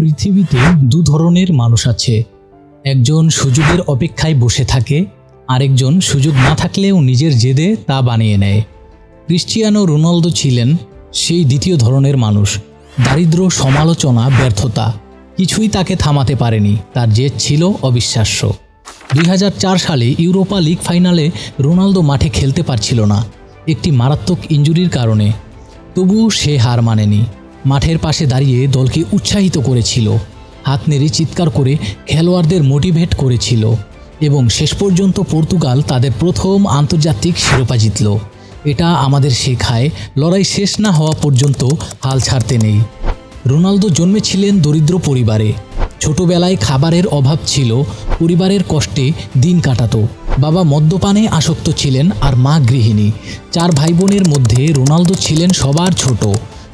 পৃথিবীতে দু ধরনের মানুষ আছে। একজন সুযোগের অপেক্ষায় বসে থাকে, আরেকজন সুযোগ না থাকলেও নিজের জেদে তা বানিয়ে নেয়। ক্রিশ্চিয়ানো রোনালদো ছিলেন সেই দ্বিতীয় ধরনের মানুষ। দারিদ্র সমালোচনা, ব্যর্থতা, কিছুই তাকে থামাতে পারেনি। তার জেদ ছিল অবিশ্বাস্য। দুই হাজার চার সালে ইউরোপা লিগ ফাইনালে রোনালদো মাঠে খেলতে পারছিল না। একটি মারাত্মক ইঞ্জুরির কারণে। তবুও সে হার মানেনি। মাঠের পাশে দাঁড়িয়ে দলকে উৎসাহিত করেছিল। হাত নেড়ে চিৎকার করে খেলোয়াড়দের মোটিভেট করেছিল এবং শেষ পর্যন্ত পর্তুগাল তাদের প্রথম আন্তর্জাতিক শিরোপা জিতল। এটা আমাদের শেখায়, লড়াই শেষ না হওয়া পর্যন্ত হাল ছাড়তে নেই। রোনালদো জন্মেছিলেন দরিদ্র পরিবারে। ছোটবেলায় খাবারের অভাব ছিল, পরিবারের কষ্টে দিন কাটাতো। বাবা মদ্যপানে আসক্ত ছিলেন আর মা গৃহিণী। চার ভাই বোনের মধ্যে রোনালদো ছিলেন সবার ছোট।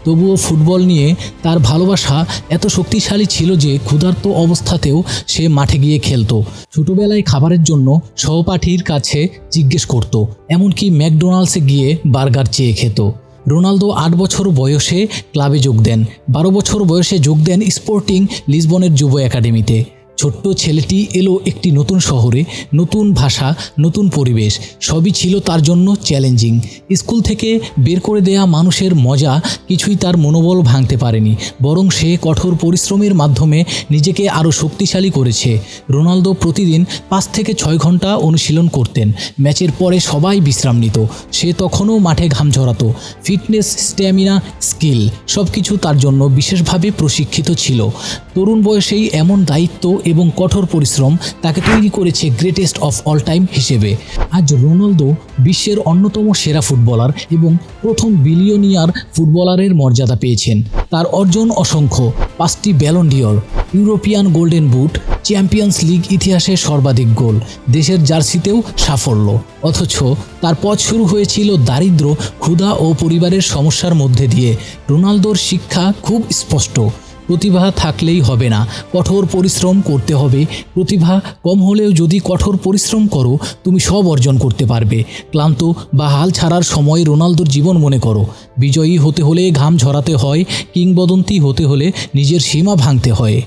তবুও ফুটবল নিয়ে তার ভালোবাসা এত শক্তিশালী ছিল যে ক্ষুধার্ত অবস্থাতেও সে মাঠে গিয়ে খেলতো। ছোটবেলায় খাবারের জন্য সহপাঠীর কাছে জিজ্ঞেস করত, এমনকি ম্যাকডোনাল্ডসে গিয়ে বার্গার চেয়ে খেত। রোনালদো আট বছর বয়সে ক্লাবে যোগ দেন, বারো বছর বয়সে যোগ দেন স্পোর্টিং লিসবনের যুব একাডেমিতে। ছোট্ট ছেলেটি এলো একটি নতুন শহরে, নতুন ভাষা, নতুন পরিবেশ, সবই ছিল তার জন্য চ্যালেঞ্জিং স্কুল থেকে বের করে দেয়া মানুষের মজা কিছুই তার মনোবল ভাঙতে পারেনি, বরং সে কঠোর পরিশ্রমের মাধ্যমে নিজেকে আরও শক্তিশালী করেছে। রোনালদো প্রতিদিন পাঁচ থেকে ছয় ঘণ্টা অনুশীলন করতেন, ম্যাচের পরে সবাই বিশ্রাম নিত সে তখনও মাঠে ঘাম ঝরাতো। ফিটনেস, স্ট্যামিনা, স্কিল সব কিছু তার জন্য বিশেষভাবে প্রশিক্ষিত ছিল। তরুণ বয়সেই এমন দায়িত্ব এবং কঠোর পরিশ্রম তাকে তৈরি করেছে গ্রেটেস্ট অফ অল টাইম হিসেবে। আজ রোনালদো বিশ্বের অন্যতম সেরা ফুটবলার এবং প্রথম বিলিয়নিয়ার ফুটবলারের মর্যাদা পেয়েছেন। তার অর্জন অসংখ্য। পাঁচটি Ballon d'Or European golden boot Champions League ইতিহাসে সর্বাধিক গোল। দেশের জার্সিতেও সাফল্য। অথচ তার পথ শুরু হয়েছিল দারিদ্র, ক্ষুধা ও পরিবারের সমস্যার মধ্যে দিয়ে। রোনালদোর শিক্ষা খুব স্পষ্ট। প্রতিভা থাকলেই হবে না। কঠোর পরিশ্রম করতে হবে। প্রতিভা কম হলেও যদি কঠোর পরিশ্রম করো, তুমি সব অর্জন করতে পারবে। ক্লান্ত বা হাল ছাড়ার সময় রোনালদোর জীবন মনে করো। বিজয়ী হতে হলে ঘাম ঝরাতে হয়, কিংবদন্তি হতে হলে নিজের সীমা ভাঙতে হয়।